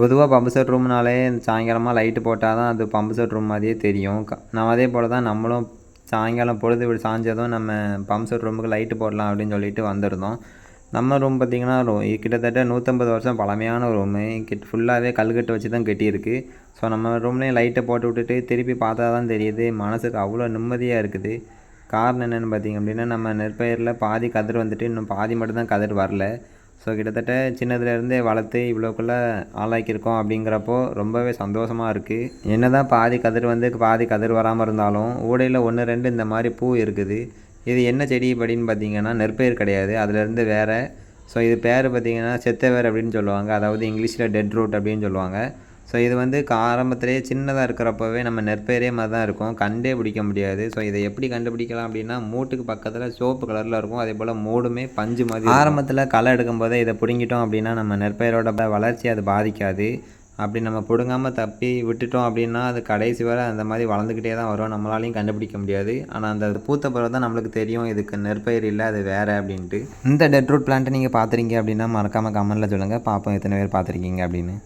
பொதுவாக pump set ரூம்னாலே சாயங்காலமாக லைட்டு போட்டால் தான் அது பம்பு செட் ரூம் மாதிரியே தெரியும். க நான் அதே போல் தான் நம்மளும் சாயங்காலம் பொழுது இப்படி சாஞ்சதும் நம்ம பம்பு செட் ரூமுக்கு லைட்டு போடலாம் அப்படின்னு சொல்லிட்டு வந்திருந்தோம். நம்ம ரூம் பார்த்திங்கன்னா ரூம் கிட்டத்தட்ட நூற்றம்பது வருஷம் பழமையான ரூமு கிட் ஃபுல்லாகவே கல்கட்டு வச்சு தான் கட்டியிருக்கு. ஸோ நம்ம ரூம்லேயும் லைட்டை போட்டு விட்டுட்டு திருப்பி பார்த்தா தான் தெரியுது. மனசுக்கு அவ்வளோ நிம்மதியாக இருக்குது. காரணம் என்னென்னு பார்த்தீங்க அப்படின்னா நம்ம நெற்பயிரில் பாதி கதிர் வந்துட்டு இன்னும் பாதி மட்டும்தான் கதிர் வரல. ஸோ கிட்டத்தட்ட சின்னதுலேருந்தே வளர்த்து இவ்வளோக்குள்ளே ஆளாக்கியிருக்கோம் அப்படிங்கிறப்போ ரொம்பவே சந்தோஷமாக இருக்குது என்ன தான் பாதி கதிர் வந்து பாதி கதிர் வராமல் இருந்தாலும் ஊடையில் ஒன்று ரெண்டு இந்த மாதிரி பூ இருக்குது. இது என்ன செடி அப்படின்னு பார்த்தீங்கன்னா நெற்பயிர் கிடையாது. அதுலேருந்து வேறு. ஸோ இது பேர் பார்த்தீங்கன்னா செத்தவேர் அப்படின்னு சொல்லுவாங்க. அதாவது இங்கிலீஷில் டெட் ரூட் அப்படின்னு சொல்லுவாங்க. ஸோ இது வந்து ஆரம்பத்திலேயே சின்னதாக இருக்கிறப்பவே நம்ம நெற்பயிரே மாதிரி தான் இருக்கும். கண்டே பிடிக்க முடியாது. ஸோ இதை எப்படி கண்டுபிடிக்கலாம் அப்படின்னா மூட்டுக்கு பக்கத்தில் சிவப்பு கலரில் இருக்கும். அதே போல் மூடுமே பஞ்சு மாதிரி ஆரம்பத்தில் களை எடுக்கும் போதே இதை பிடுங்கிட்டோம் அப்படின்னா நம்ம நெற்பயிரோட வளர்ச்சி அது பாதிக்காது. அப்படி நம்ம பிடுங்காமல் தப்பி விட்டுட்டோம் அப்படின்னா அது கடைசி வரை அந்த மாதிரி வளர்ந்துக்கிட்டே தான் வரும். நம்மளாலையும் கண்டுபிடிக்க முடியாது. ஆனால் அந்த பூத்த பிறகு தான் நம்மளுக்கு தெரியும். இதுக்கு நெற்பயிர் இல்லை அது வேறு அப்படின்ட்டு. இந்த டெட்ரூட் பிளான்ட்டை நீங்கள் பார்த்துறீங்க அப்படின்னா மறக்காமல் கமெண்ட்டில் சொல்லுங்கள் பார்ப்போம் எத்தனை பேர் பார்த்துருக்கீங்க அப்படின்னு.